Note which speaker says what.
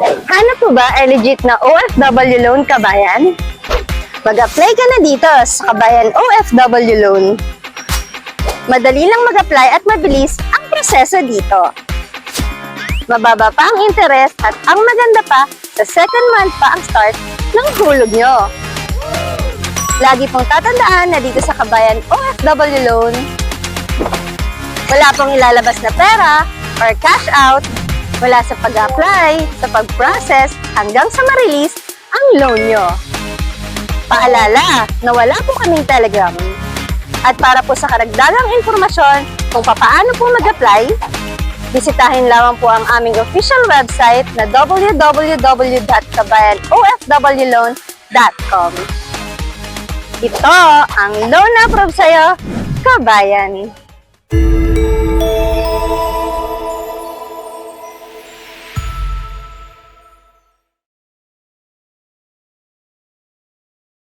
Speaker 1: Hanap mo ba ay legit na OFW loan kabayan? Mag-apply ka na dito sa Kabayan OFW Loan. Madali lang mag-apply at mabilis ang proseso dito. Mababa pa ang interest at ang maganda pa, sa second month pa ang start ng hulog nyo. Lagi pong tatandaan na dito sa Kabayan OFW Loan, wala pong ilalabas na pera or cash out wala sa pag-apply, sa pag-process, hanggang sa ma-release ang loan nyo. Paalala na wala po kaming Telegram. At para po sa karagdagang informasyon kung papaano po mag-apply, bisitahin lamang po ang aming official website na www.kabayanofwloan.com. Ito ang loan approved sa'yo, kabayan.